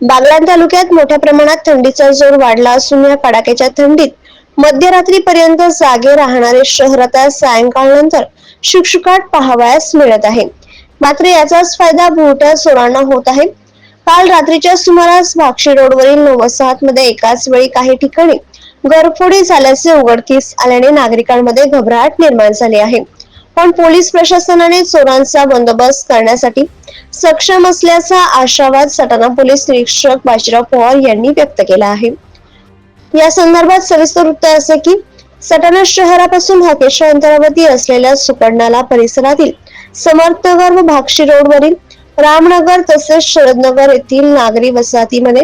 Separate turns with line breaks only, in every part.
बागलाण तालुक्यात मोठ्या प्रमाणात थंडीचा जोर वाढला असून या कडाक्याच्या थंडीत मध्यरात्रीपर्यंत जागे राहणारे शहरात सायंकाळनंतर शुकशुकाट पाहावयास मिळत आहे. मात्र याचाच फायदा भुरट्या चोरांना होत आहे. काल रात्रीच्या सुमारास भाक्षी रोडवरील वसाहत मध्ये एकाच वेळी काही ठिकाणी घरफोडी झाल्याचे उघडकीस आल्याने नागरिकांमध्ये घबराट निर्माण झाली आहे. पण पोलीस प्रशासनाने चोरांचा बंदोबस्त करण्यासाठी सक्षम असल्याचा आशावाद सटाणा पोलीस निरीक्षक बाजीराव पवार यांनी व्यक्त केला आहे. या संदर्भात सविस्तर वृत्त असे की सटाणा शहरापासून हाकेश्वर अंतरावरती असलेल्या सुपर्णाला परिसरातील समर्थनगर व भाक्षी रोडवरील रामनगर तसेच शरदनगर येथील नागरी वसाहतीमध्ये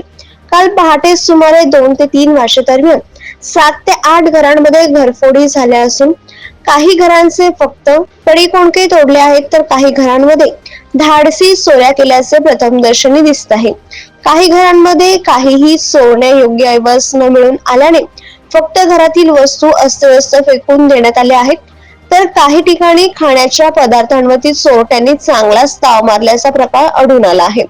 काल पहाटे सुमारे दोन ते तीन वर्षे दरम्यान सात ते आठ घरांमध्ये घरफोडी झाल्या असून काही घरांचे फक्त पडीकोणके तोडले आहेत तर काही घरांमध्ये धाडसी चोऱ्या केल्याचे प्रथमदर्शनी दिसत आहे. काही घरांमध्ये काहीही सोडण्यायोग्य ऐवज न मिळून आल्याने फक्त घरातील वस्तू अस्तव्यस्त फेकून देण्यात आल्या आहेत. तर काही ठिकाणी खाण्याच्या पदार्थांवरती चोरट्यांनी चांगलाच ताव मारल्याचा प्रकार आढळून आला आहे.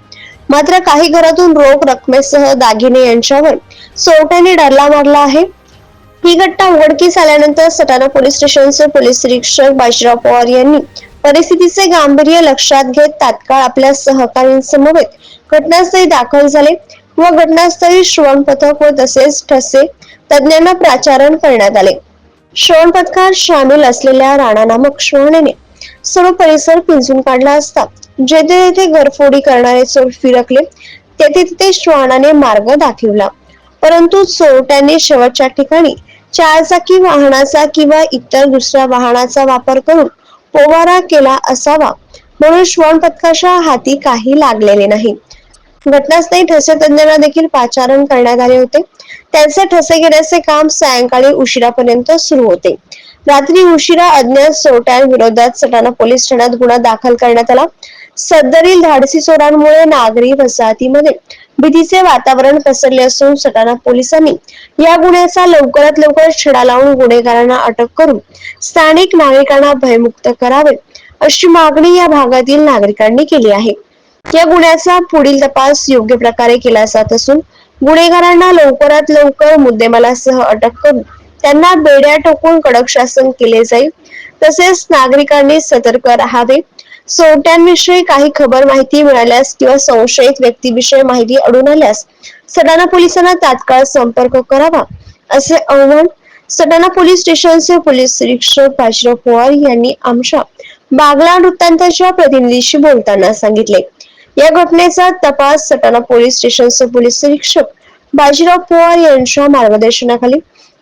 मात्र काही घरातून रोख रकमेसह दागिने यांच्यावर चोरट्यांनी डरला मारला आहे. ही घटना उघडकीस आल्यानंतर सटाणा पोलीस स्टेशनचे पोलीस निरीक्षक बाजीराव पवार यांनी परिस्थितीचे गांभीर्य लक्षात घेत तात्काळ आपल्या सहकाऱ्यांसमवेत घटनास्थळी दाखल झाले व घटनास्थळी श्रवण पथक व तसेच ठसे तज्ञांना प्राचारण करण्यात आले. श्रवण पथकात सामील असलेल्या राणा नामक श्रवणेने सर्व परिसर पिंजून काढला असता जेथे जेथे घरफोडी करणारे चोर फिरकले तेथे तिथे श्वानाने मार्ग दाखविला. परंतु चोरट्याने शेवटच्या ठिकाणी चारचाकी वाहनाचा किंवा इतर दुसऱ्या वाहनाचा वापर करून पोवारा केला असावा. म्हणून श्वान पथकाच्या हाती काही लागलेले नाही. घटनास्थळी ठसे तज्ञांना देखील पाचारण करण्यात आले होते. त्यांचे ठसे घेण्याचे काम सायंकाळी उशिरापर्यंत सुरू होते. रात्री उशिरा अज्ञात चोरट्यांविरोधात सटाणा पोलीस ठाण्यात गुन्हा दाखल करण्यात आला. सदरील धाडसी चोरांमुळे नागरी वसाहतीमध्ये भीतीचे वातावरण पसरले असून सटाणा पोलिसांनी या गुन्ह्याचा लवकरात लवकर छडा लावून गुन्हेगारांना अटक करून स्थानिक नागरिकांना भयमुक्त करावे अशी मागणी या भागातील नागरिकांनी केली आहे. या गुन्ह्याचा पुढील तपास योग्य प्रकारे केला जात असून गुन्हेगारांना लवकरात लवकर मुद्देमालासह अटक करून त्यांना बेड्या टोकून कडक शासन केले जाईल. तसेच नागरिकांनी सतर्क राहावे चोरट्यांविषयी काही खबर माहिती मिळाल्यास किंवा संशयित व्यक्तीविषयी माहिती अडून आल्यास सटाणा पोलिसांना तात्काळ संपर्क करावा असे आव्हान सटाणा पोलीस स्टेशनचे पोलीस निरीक्षक बाजीराव पवार यांनी आमच्या बागला वृत्तांताच्या प्रतिनिधीशी बोलताना सांगितले. या घटनेचा तपास सटाणा पोलीस स्टेशनचे पोलीस निरीक्षक बाजीराव पवार यांच्या मार्गदर्शनाखाली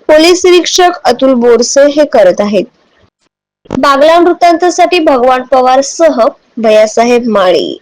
पोलीस निरीक्षक अतुल बोरसे हे करत आहेत. बागला वृत्तांतासाठी भगवान पवार सह भैयासाहेब माळी.